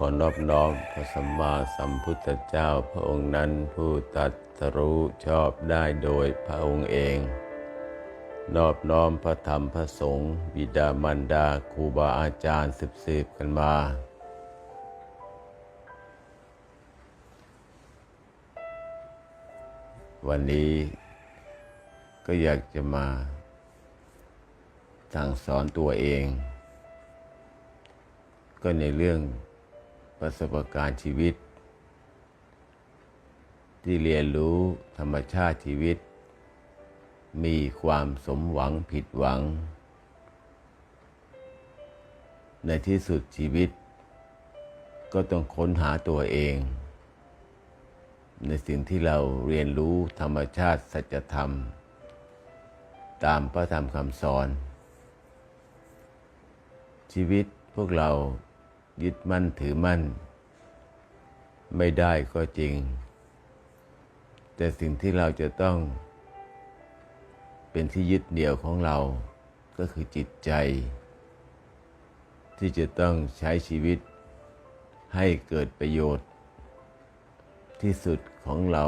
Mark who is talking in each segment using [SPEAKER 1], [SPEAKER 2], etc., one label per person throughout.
[SPEAKER 1] ขอนอบน้อมพระสัมมาสัมพุทธเจ้าพระองค์นั้นผู้ตรัสรู้ชอบได้โดยพระองค์เอง นอบน้อมพระธรรมพระสงฆ์บิดามารดาครูบาอาจารย์สืบสืบกันมา วันนี้ก็อยากจะมาสั่งสอนตัวเอง ก็ในเรื่อง ประสบการณ์ชีวิต ที่เรียนรู้ธรรมชาติชีวิต มีความสมหวังผิดหวัง ในที่สุดชีวิต ก็ต้องค้นหาตัวเอง ในสิ่งที่เราเรียนรู้ธรรมชาติสัจธรรม ตามพระธรรมคำสอน ชีวิตพวกเรา ยึดมั่นถือมั่น ไม่ได้ก็จริง แต่สิ่งที่เราจะต้อง เป็นที่ยึดเหนี่ยวของเราก็คือจิตใจ ที่จะต้องใช้ชีวิตให้เกิดประโยชน์ ที่สุดของเรา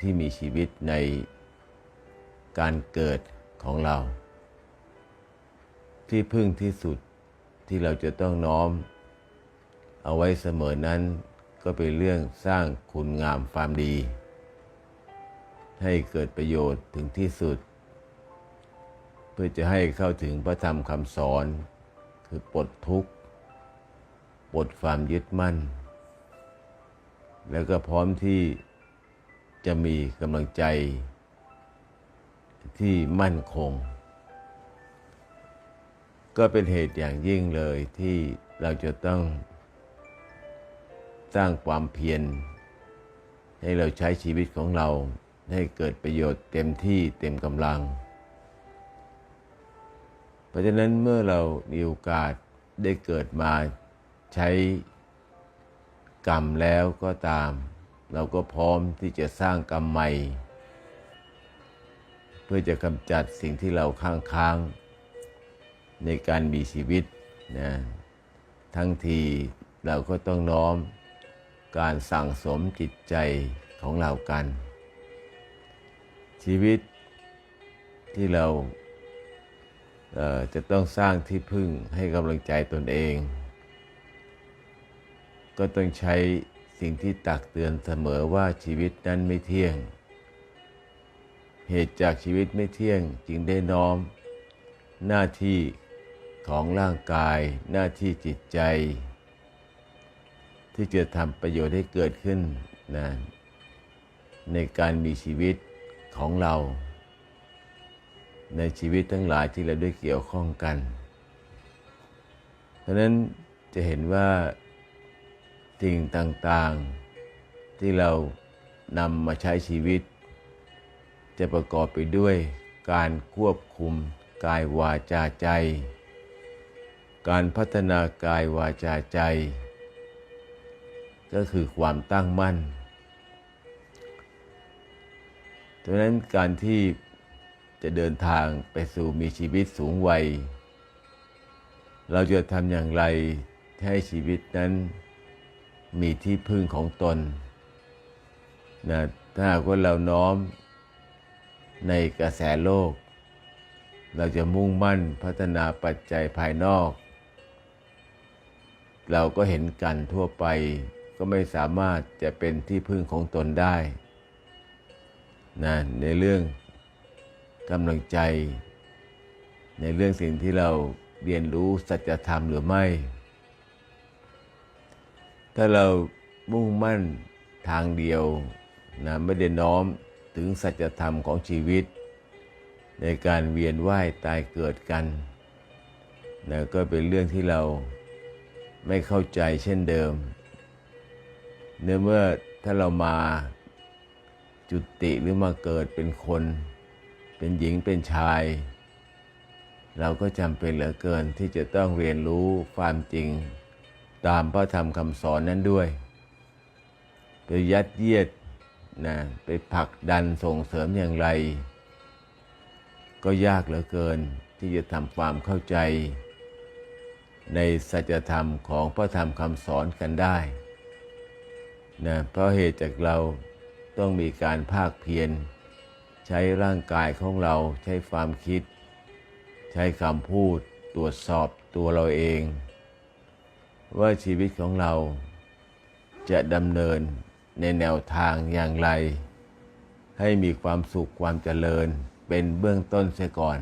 [SPEAKER 1] ที่มีชีวิตในการเกิดของเรา ที่พึ่งที่สุดที่เราจะต้องน้อม เอาไว้เสมอนั้นก็เป็นเรื่องสร้างคุณงามความดี ให้เกิดประโยชน์ถึงที่สุด เพื่อจะให้เข้าถึงพระธรรมคำสอน คือปลดทุกข์ปลดความยึดมั่น แล้วก็พร้อมที่จะมีกำลังใจ ที่มั่นคง ก็เป็นเหตุอย่างยิ่งเลยที่เราจะต้อง สร้างความเพียรให้เราใช้ชีวิตของเราให้เกิดประโยชน์เต็มที่เต็มกำลัง เพราะฉะนั้นเมื่อเรามีโอกาสได้เกิดมาใช้กรรมแล้วก็ตาม เราก็พร้อมที่จะสร้างกรรมใหม่ เพื่อจะกำจัดสิ่งที่เราค้างค้างในการมีชีวิตนะทั้งทีเราก็ต้องน้อม การสั่งสมจิตใจของเรากัน ชีวิตที่เราเจะต้องสร้างที่พึ่งให้กำลังใจตนเอง ก็ต้องใช้สิ่งที่ตักเตือนเสมอว่าชีวิตนั้นไม่เที่ยง เหตุจากชีวิตไม่เที่ยงจึงได้น้อม หน้าที่ของร่างกาย หน้าที่จิตใจ ที่จะทำประโยชน์ให้เกิดขึ้นนะในการมีชีวิตของเรา ในชีวิตทั้งหลายที่เราได้เกี่ยวข้องกันเพราะนั้นจะเห็นว่าสิ่งต่างๆที่เรานำมาใช้ชีวิต จะประกอบไปด้วยการควบคุมกายวาจาใจ การพัฒนากายวาจาใจ ก็คือความตั้งมั่นดังนั้นการที่จะเดินทางไปสู่มีชีวิตสูงวัย เราจะทำอย่างไรให้ชีวิตนั้นมีที่พึ่งของตนนะถ้าหากว่าเราน้อมในกระแสโลก เราจะมุ่งมั่นพัฒนาปัจจัยภายนอก เราก็เห็นกันทั่วไป ก็ไม่สามารถจะเป็นที่พึ่งของตนได้นะในเรื่องกำลังใจ ในเรื่องสิ่งที่เราเรียนรู้สัจธรรมหรือไม่ ถ้าเรามุ่งมั่นทางเดียวนะไม่ได้น้อมถึงสัจธรรมของชีวิต ในการเวียนว่ายตายเกิดกันนะก็เป็นเรื่องที่เราไม่เข้าใจเช่นเดิม เนื่อเมื่อถ้าเรามาจุติหรือมาเกิดเป็นคน เป็นหญิงเป็นชาย เราก็จำเป็นเหลือเกินที่จะต้องเรียนรู้ความจริง ตามพระธรรมคำสอนนั้นด้วยไปยัดเยียดนะไปผลักดันส่งเสริมอย่างไร ก็ยากเหลือเกินที่จะทำความเข้าใจ ในสัจธรรมของพระธรรมคำสอนกันได้ นะเพราะเหตุจากเราต้องมีการภาคเพียรใช้ร่างกายของเราใช้ความคิด ใช้คำพูด ตรวจสอบตัวเราเอง ว่าชีวิตของเราจะดำเนินในแนวทางอย่างไร ให้มีความสุขความเจริญเป็นเบื้องต้นเสียก่อน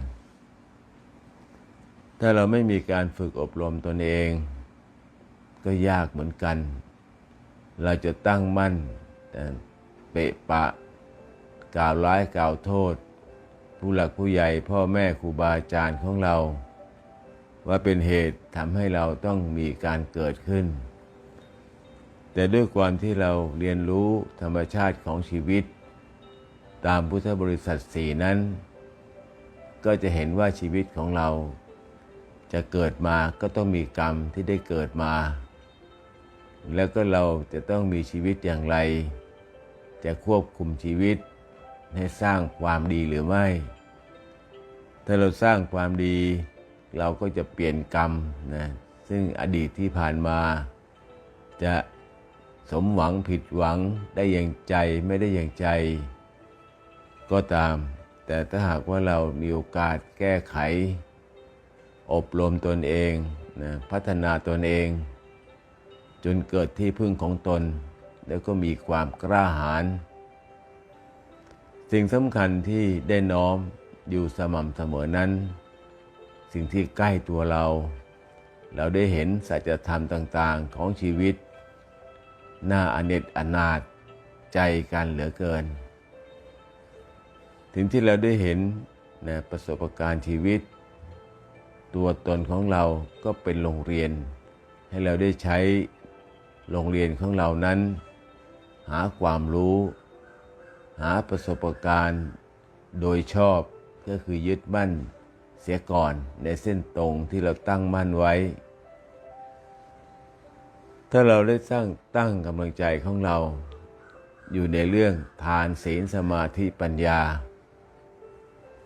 [SPEAKER 1] ถ้าเราไม่มีการฝึกอบรมตนเอง ก็ยากเหมือนกัน เราจะตั้งมั่นเปะปะ กล่าวร้ายกล่าวโทษ ผู้หลักผู้ใหญ่พ่อแม่ครูบาอาจารย์ของเรา ว่าเป็นเหตุทำให้เราต้องมีการเกิดขึ้น แต่ด้วยความที่เราเรียนรู้ธรรมชาติของชีวิต ตามพุทธบริษัทสีนั้น ก็จะเห็นว่าชีวิตของเราจะเกิดมาก็ต้องมีกรรมที่ได้เกิดมา แล้วก็เราจะต้องมีชีวิตอย่างไร จะควบคุมชีวิตให้สร้างความดีหรือไม่ ถ้าเราสร้างความดี เราก็จะเปลี่ยนกรรมนะซึ่งอดีตที่ผ่านมา จะสมหวังผิดหวังได้อย่างใจไม่ได้อย่างใจ ก็ตาม แต่ถ้าหากว่าเรามีโอกาสแก้ไข อบรมตนเองนะพัฒนาตนเอง จนเกิดที่พึ่งของตน แล้วก็มีความกล้าหาญสิ่งสำคัญที่ได้น้อมอยู่สม่ำเสมอนั้น สิ่งที่ใกล้ตัวเรา เราได้เห็นสัจธรรมต่างๆของชีวิตน่าอเนจอนาถใจกันเหลือเกิน ถึงที่เราได้เห็นนะประสบการณ์ชีวิต ตัวตนของเราก็เป็นโรงเรียน ให้เราได้ใช้ โรงเรียนของเรานั้น หาความรู้ หาประสบการณ์โดยชอบก็คือยึดมั่นเสียก่อนในเส้นตรงที่เราตั้งมั่นไว้ ถ้าเราได้สร้างตั้งกำลังใจของเรา อยู่ในเรื่องทานศีลสมาธิปัญญา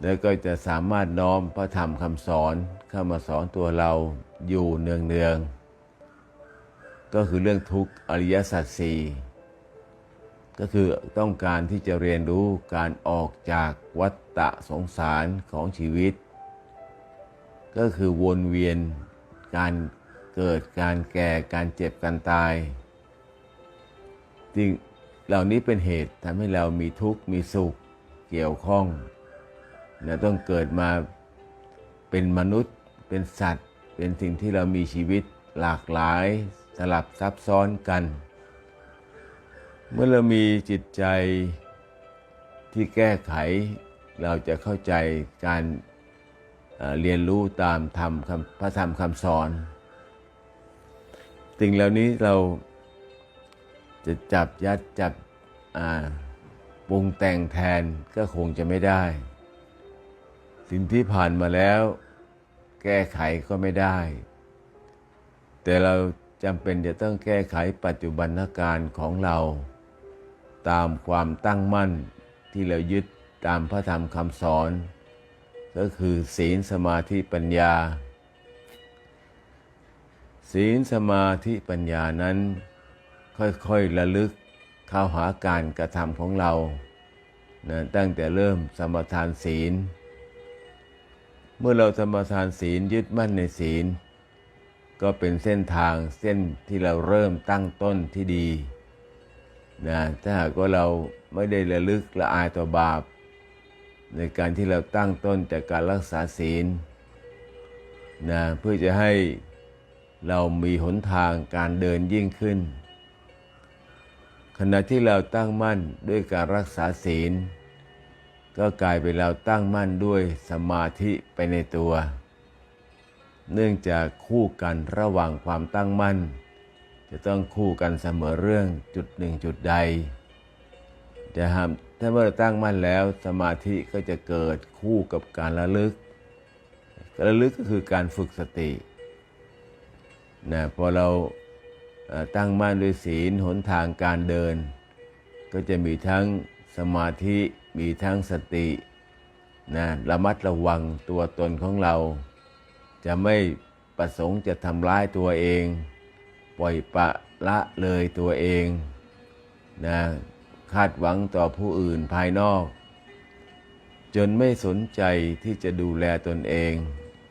[SPEAKER 1] แล้วก็จะสามารถน้อมพระธรรมคำสอนเข้ามาสอนตัวเราอยู่เนืองๆ ก็คือเรื่องทุกข์อริยสัจสี่ก็คือต้องการที่จะเรียนรู้การออกจากวัฏฏะสงสารของชีวิต ก็คือวนเวียนการเกิดการแก่การเจ็บการตายจริงเหล่านี้เป็นเหตุทำให้เรามีทุกข์มีสุขเกี่ยวข้องนะต้องเกิดมาเป็นมนุษย์ เป็นสัตว์ เป็นสิ่งที่เรามีชีวิตหลากหลาย สลับซับซ้อนกัน เมื่อเรามีจิตใจที่แก้ไขเราจะเข้าใจการเรียนรู้ตามธรรมคำพระธรรมคำสอนสิ่งเหล่านี้เราจะจับยัดจับปรุงแต่งแทนก็คงจะไม่ได้ สิ่งที่ผ่านมาแล้ว แก้ไขก็ไม่ได้ แต่เรา จำเป็นจะต้องแก้ไขปัจจุบันการของเรา ตามความตั้งมั่นที่เรายึดตามพระธรรมคำสอน ก็คือศีลสมาธิปัญญา ศีลสมาธิปัญญานั้น ค่อยๆระลึกเข้าหาการกระทำของเรานะตั้งแต่เริ่มสมทานศีล เมื่อเราสมทานศีลยึดมั่นในศีล ก็เป็นเส้นทางเส้นที่เราเริ่มตั้งต้นที่ดีนะถ้าหากว่าเราไม่ได้ระลึกละอายต่อบาป ในการที่เราตั้งต้นจากการรักษาศีลนะเพื่อจะให้เรามีหนทางการเดินยิ่งขึ้น ขณะที่เราตั้งมั่นด้วยการรักษาศีล ก็กลายเป็นเราตั้งมั่นด้วยสมาธิไปในตัว เนื่องจากคู่กันระหว่างความตั้งมั่น จะต้องคู่กันเสมอเรื่องจุดหนึ่งจุดใดจะหามถ้าเมื่อตั้งมั่นแล้วสมาธิก็จะเกิดคู่กับการระลึกการระลึกก็คือการฝึกสตินะพอเราตั้งมั่นด้วยศีลหนทางการเดิน ก็จะมีทั้งสมาธิมีทั้งสตินะระมัดระวังตัวตนของเรา จะไม่ประสงค์จะทำร้ายตัวเอง ปล่อยปะละเลยตัวเองนะคาดหวังต่อผู้อื่นภายนอก จนไม่สนใจที่จะดูแลตนเอง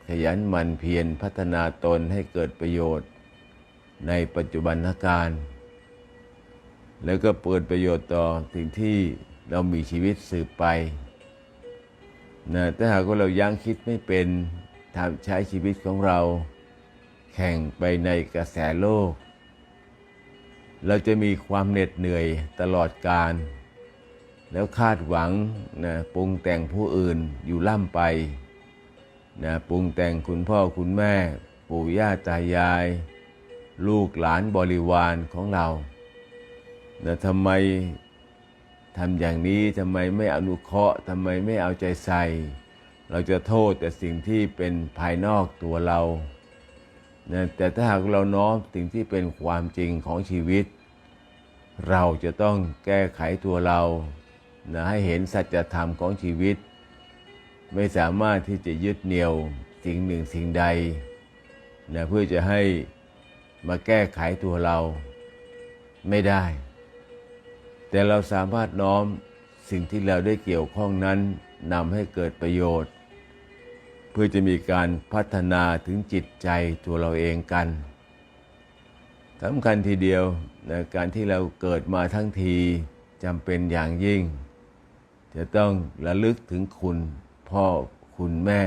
[SPEAKER 1] ขยันหมั่นเพียรพัฒนาตนให้เกิดประโยชน์ ในปัจจุบันการ แล้วก็เปิดประโยชน์ต่อสิ่งที่เรามีชีวิตสืบไปนะถ้าหากว่าเรายังคิดไม่เป็น ใช้ชีวิตของเรา แข่งไปในกระแสโลก เราจะมีความเหน็ดเหนื่อยตลอดการ แล้วคาดหวังนะปรุงแต่งผู้อื่นอยู่ล่ำไปนะปรุงแต่งคุณพ่อคุณแม่ ปู่ย่าตายาย ลูกหลานบริวารของเราแต่ทำไมทำอย่างนี้ทำไมไม่อนุเคราะห์ทำไมไม่เอาใจใส่ เราจะโทษแต่สิ่งที่เป็นภายนอกตัวเรานะแต่ถ้าหากเราน้อมสิ่งที่เป็นความจริงของชีวิต เราจะต้องแก้ไขตัวเรานะให้เห็นสัจธรรมของชีวิต ไม่สามารถที่จะยึดเหนี่ยวสิ่งหนึ่งสิ่งใดนะเพื่อจะให้มาแก้ไขตัวเราไม่ได้ แต่เราสามารถน้อมสิ่งที่เราได้เกี่ยวข้องนั้นนำให้เกิดประโยชน์ พื่อจะมีการพัฒนาถึงจิตใจตัวเราเองกันสำคัญทีเดียวนะการที่เราเกิดมาทั้งทีจำเป็นอย่างยิ่ง จะต้องระลึกถึงคุณพ่อคุณแม่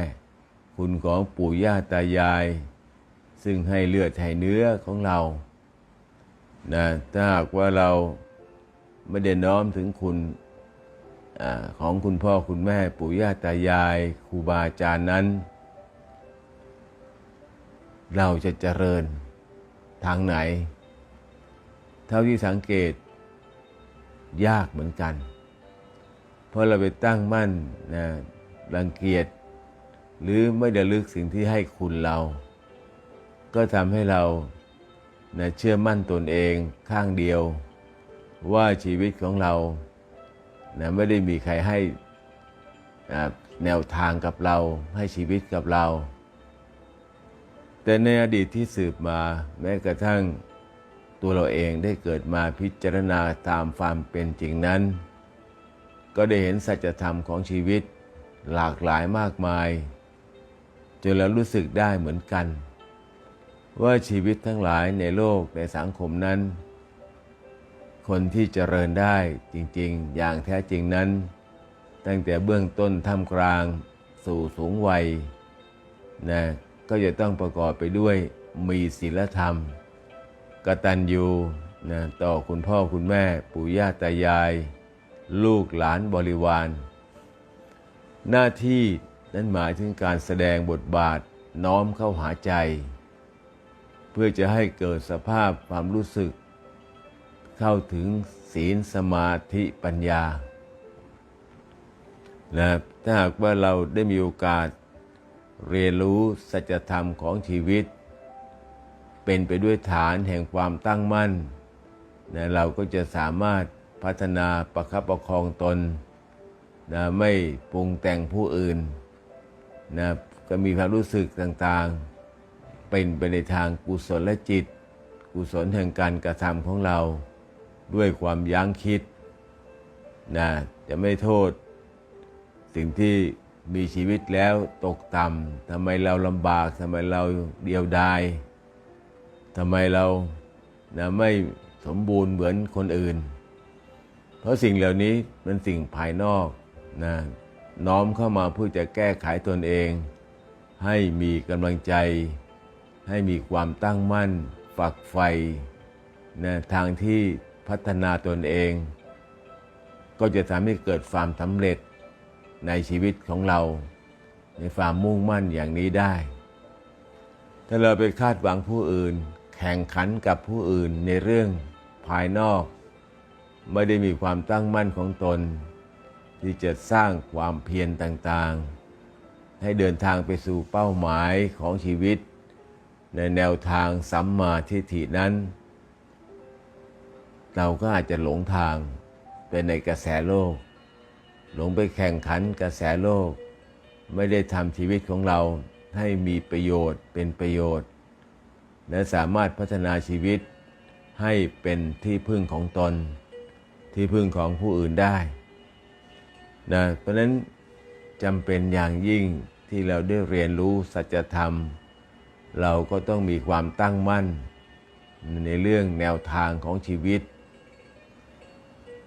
[SPEAKER 1] คุณของปู่ย่าตายาย ซึ่งให้เลือดให้เนื้อของเรานะถ้าหากว่าเราไม่ได้น้อมถึงคุณ ของคุณพ่อคุณแม่ปู่ย่าตายายครูบาอาจารย์นั้น เราจะเจริญทางไหน เท่าที่สังเกตยากเหมือนกัน เพราะเราไปตั้งมั่นนะรังเกียจหรือไม่ได้ลึกสิ่งที่ให้คุณเรา ก็ทำให้เรานะเชื่อมั่นตนเองข้างเดียว ว่าชีวิตของเรา นะไม่ได้มีใครให้แนวทางกับเราให้ชีวิตกับเรา แต่ในอดีตที่สืบมาแม้กระทั่งตัวเราเองได้เกิดมาพิจารณาตามความเป็นจริงนั้น ก็ได้เห็นสัจธรรมของชีวิตหลากหลายมากมาย จนเรารู้สึกได้เหมือนกัน ว่าชีวิตทั้งหลายในโลกในสังคมนั้น คนที่เจริญได้จริงๆ อย่างแท้จริงนั้น ตั้งแต่เบื้องต้นท่ามกลางสู่สูงวัยนะก็จะต้องประกอบไปด้วยมีศีลธรรมกตัญญูนะต่อคุณพ่อคุณแม่ปู่ย่าตายาย ลูกหลานบริวาร หน้าที่นั้นหมายถึงการแสดงบทบาทน้อมเข้าหาใจ เพื่อจะให้เกิดสภาพความรู้สึก เข้าถึงศีลสมาธิปัญญานะถ้าหากว่าเราได้มีโอกาสเรียนรู้สัจธรรมของชีวิต เป็นไปด้วยฐานแห่งความตั้งมั่นนะเราก็จะสามารถพัฒนาประคับประคองตนนะไม่ปรุงแต่งผู้อื่นนะก็มีความรู้สึกต่างๆ เป็นไปในทางกุศลและจิต กุศลแห่งการกระทำของเรา ด้วยความยั้งคิดนะจะไม่โทษ สิ่งที่มีชีวิตแล้วตกต่ำทำไมเราลำบากทำไมเราเดียวดายทำไมเรานะไม่สมบูรณ์เหมือนคนอื่น เพราะสิ่งเหล่านี้เป็นสิ่งภายนอกนะน้อมเข้ามาเพื่อจะแก้ไขตนเอง ให้มีกำลังใจ ให้มีความตั้งมั่น ฝักใฝ่นะทางที่ พัฒนาตนเอง ก็จะทำให้เกิดความสำเร็จในชีวิตของเรา ในความมุ่งมั่นอย่างนี้ได้ ถ้าเราไปคาดหวังผู้อื่น แข่งขันกับผู้อื่นในเรื่องภายนอก ไม่ได้มีความตั้งมั่นของตน ที่จะสร้างความเพียรต่างๆ ให้เดินทางไปสู่เป้าหมายของชีวิต ในแนวทางสัมมาทิฏฐินั้น เราก็อาจจะหลงทางเป็นในกระแสโลก หลงไปแข่งขันกระแสโลก ไม่ได้ทำชีวิตของเราให้มีประโยชน์เป็นประโยชน์ และสามารถพัฒนาชีวิตให้เป็นที่พึ่งของตน ที่พึ่งของผู้อื่นได้นะเพราะฉะนั้นจำเป็นอย่างยิ่งที่เราได้เรียนรู้สัจธรรม เราก็ต้องมีความตั้งมั่น ในเรื่องแนวทางของชีวิต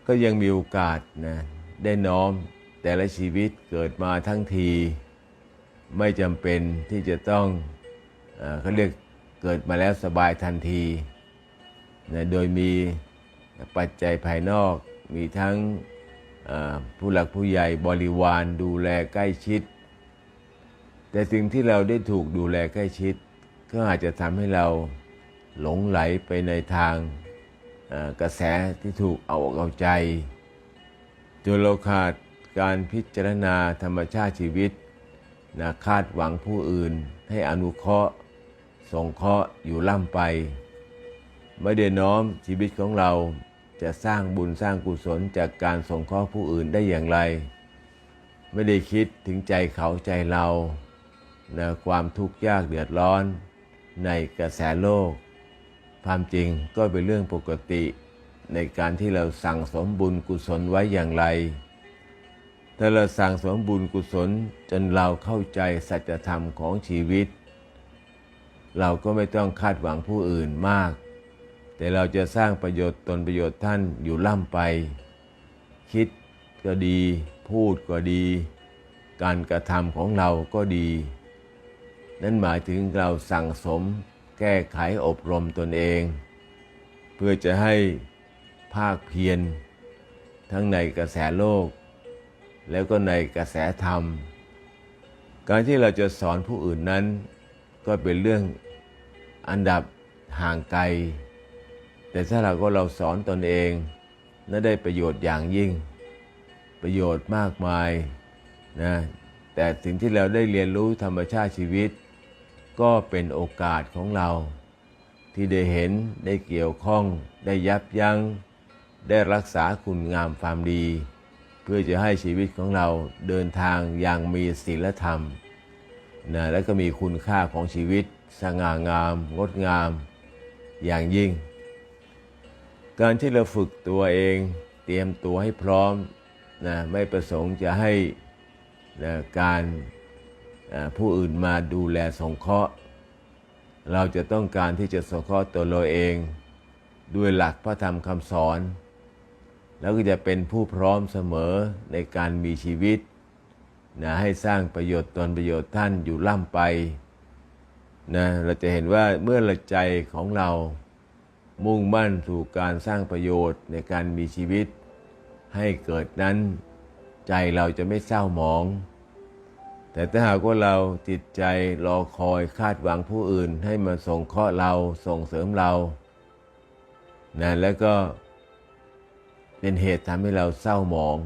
[SPEAKER 1] ก็ยังมีโอกาสนะได้น้อมแต่ละชีวิตเกิดมาทั้งที ไม่จำเป็นที่จะต้องเขาเรียกเกิดมาแล้วสบายทันทีนะโดยมีปัจจัยภายนอกมีทั้งผู้หลักผู้ใหญ่บริวารดูแลใกล้ชิด แต่สิ่งที่เราได้ถูกดูแลใกล้ชิด ก็อาจจะทำให้เราหลงไหลไปในทาง กระแสที่ถูกเอาอกเอาใจจนเราขาดการพิจารณาธรรมชาติชีวิตนะคาดหวังผู้อื่นให้อนุเคราะห์สงเคราะห์อยู่ล่ำไป ไม่ได้น้อมชีวิตของเราจะสร้างบุญสร้างกุศลจากการสงเคราะห์ผู้อื่นได้อย่างไร ไม่ได้คิดถึงใจเขาใจเรานะความทุกข์ยากเดือดร้อนในกระแสโลก ความจริงก็เป็นเรื่องปกติในการที่เราสั่งสมบุญกุศลไว้อย่างไร ถ้าเราสั่งสมบุญกุศลจนเราเข้าใจสัจธรรมของชีวิต เราก็ไม่ต้องคาดหวังผู้อื่นมาก แต่เราจะสร้างประโยชน์ตนประโยชน์ท่านอยู่ล่ำไป คิดก็ดี พูดก็ดี การกระทำของเราก็ดี นั่นหมายถึงเราสั่งสม แก้ไขอบรมตนเอง เพื่อจะให้ภาคเพียรทั้งในกระแสโลก แล้วก็ในกระแสธรรม การที่เราจะสอนผู้อื่นนั้น ก็เป็นเรื่องอันดับห่างไกล แต่ถ้าเราก็เราสอนตนเองนั้นได้ประโยชน์อย่างยิ่ง ประโยชน์มากมายนะแต่สิ่งที่เราได้เรียนรู้ธรรมชาติชีวิต ก็เป็นโอกาสของเรา ที่ได้เห็นได้เกี่ยวข้องได้ยับยัง้ง ได้รักษาคุณงามความดี เพื่อจะให้ชีวิตของเราเดินทางอย่างมีศีลธรรมนะและก็มีคุณค่าของชีวิต สง่างาม งดงาม อย่างยิ่ง การที่เราฝึกตัวเองเตรียมตัวให้พร้อมนะไม่ประสงค์จะให้นะการ ผู้อื่นมาดูแลสงเคราะห์ เราจะต้องการที่จะสงเคราะห์ตัวเราเอง ด้วยหลักพระธรรมคำสอน แล้วก็จะเป็นผู้พร้อมเสมอในการมีชีวิตนะให้สร้างประโยชน์ตนประโยชน์ท่านอยู่ล่ำไปนะเราจะเห็นว่าเมื่อละใจของเรามุ่งมั่นสู่การสร้างประโยชน์ในการมีชีวิต ให้เกิดนั้น ใจเราจะไม่เศร้าหมอง แต่ถ้าหากว่าเราจิตใจรอคอยคาดหวังผู้อื่น ให้มาส่งเคราะห์เราส่งเสริมเรานะแล้วก็เป็นเหตุทำให้เราเศร้าหมอง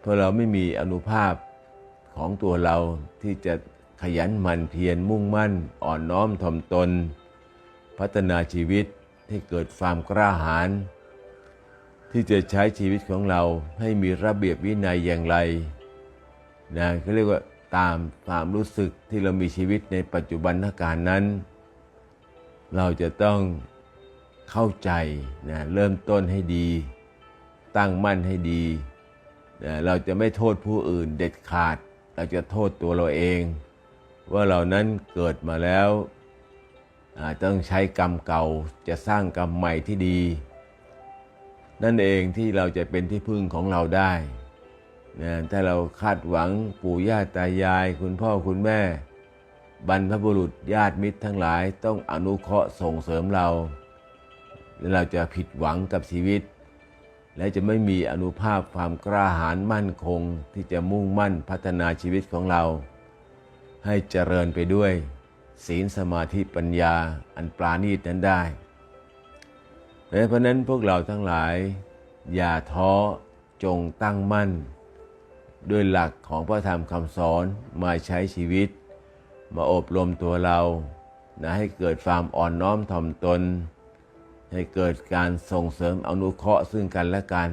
[SPEAKER 1] เพราะเราไม่มีอนุภาพของตัวเราที่จะขยันหมั่นเพียรมุ่งมั่น อ่อนน้อมถ่อมตน พัฒนาชีวิตให้เกิดความกล้าหาญที่จะใช้ชีวิตของเราให้มีระเบียบวินัยอย่างไร นะเขาเรียกว่าตามความรู้สึกที่เรามีชีวิตในปัจจุบันการนั้น เราจะต้องเข้าใจนะเริ่มต้นให้ดี ตั้งมั่นให้ดีนะเราจะไม่โทษผู้อื่นเด็ดขาด เราจะโทษตัวเราเอง ว่าเรานั้นเกิดมาแล้วต้องใช้กรรมเก่าจะสร้างกรรมใหม่ที่ดี นั่นเองที่เราจะเป็นที่พึ่งของเราได้ นะถ้าเราคาดหวังปู่ย่าตายาย คุณพ่อคุณแม่ บรรพบุรุษญาติมิตรทั้งหลายต้องอนุเคราะห์ส่งเสริมเรา และเราจะผิดหวังกับชีวิต และจะไม่มีอนุภาพความกล้าหาญมั่นคงที่จะมุ่งมั่นพัฒนาชีวิตของเรา ให้เจริญไปด้วย ศีลสมาธิปัญญาอันปราณีตนั้นได้เพราะนั้นพวกเราทั้งหลาย อย่าท้อจงตั้งมั่น ด้วยหลักของพระธรรมคำสอนมาใช้ชีวิต มาอบรมตัวเรานะให้เกิดความอ่อนน้อมถ่อมตน ให้เกิดการส่งเสริมอนุเคราะห์ซึ่งกันและกัน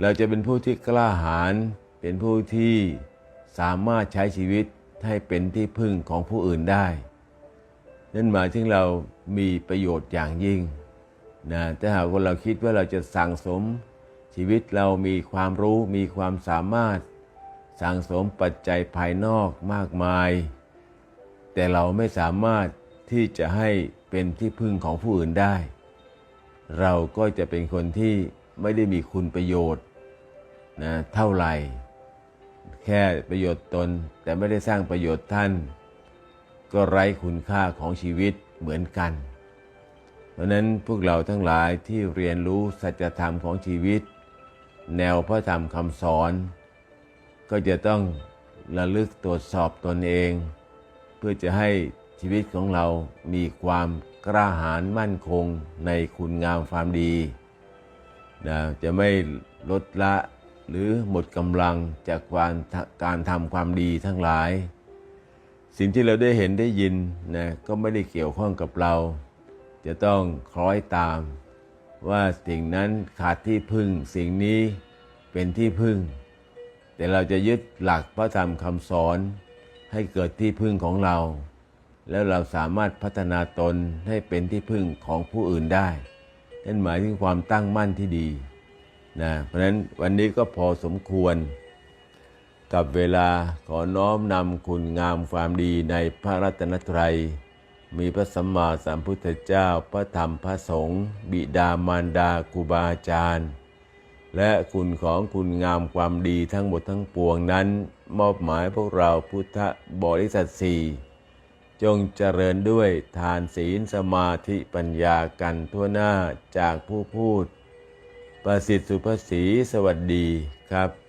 [SPEAKER 1] เราจะเป็นผู้ที่กล้าหาญเป็นผู้ที่สามารถใช้ชีวิตให้เป็นที่พึ่งของผู้อื่นได้ นั่นหมายถึงเรามีประโยชน์อย่างยิ่งนะถ้าหากว่าเราคิดว่าเราจะสั่งสม ชีวิตเรามีความรู้มีความสามารถสั่งสมปัจจัยภายนอกมากมาย แต่เราไม่สามารถที่จะให้เป็นที่พึ่งของผู้อื่นได้ เราก็จะเป็นคนที่ไม่ได้มีคุณประโยชน์นะเท่าไหร่ แค่ประโยชน์ตนแต่ไม่ได้สร้างประโยชน์ท่าน ก็ไร้คุณค่าของชีวิตเหมือนกัน เพราะนั้นพวกเราทั้งหลายที่เรียนรู้สัจธรรมของชีวิต แนวพระธรรมคำสอน ก็จะต้องระลึกตรวจสอบตนเอง เพื่อจะให้ชีวิตของเรามีความกล้าหาญมั่นคงในคุณงามความดีนะจะไม่ลดละหรือหมดกำลังจากการการทำความดีทั้งหลาย สิ่งที่เราได้เห็นได้ยินนะก็ไม่ได้เกี่ยวข้องกับเรา จะต้องคล้อยตาม ว่าสิ่งนั้นขาดที่พึ่ง สิ่งนี้เป็นที่พึ่ง แต่เราจะยึดหลักพระธรรมคำสอนให้เกิดที่พึ่งของเรา แล้วเราสามารถพัฒนาตนให้เป็นที่พึ่งของผู้อื่นได้นั่นหมายถึงความตั้งมั่นที่ดีนะเพราะฉะนั้นวันนี้ก็พอสมควร กับเวลาขอน้อมนำคุณงามความดีในพระรัตนตรัย มีพระสัมมาสัมพุทธเจ้า พระธรรมพระสงฆ์บิดามารดาครูบาอาจารย์ และคุณของคุณงามความดีทั้งหมดทั้งปวงนั้น มอบหมายพวกเราพุทธบริษัทสี่จงเจริญด้วยทานศีลสมาธิปัญญากันทั่วหน้าจากผู้พูด ประสิทธิ์สุภศรีสวัสดีครับ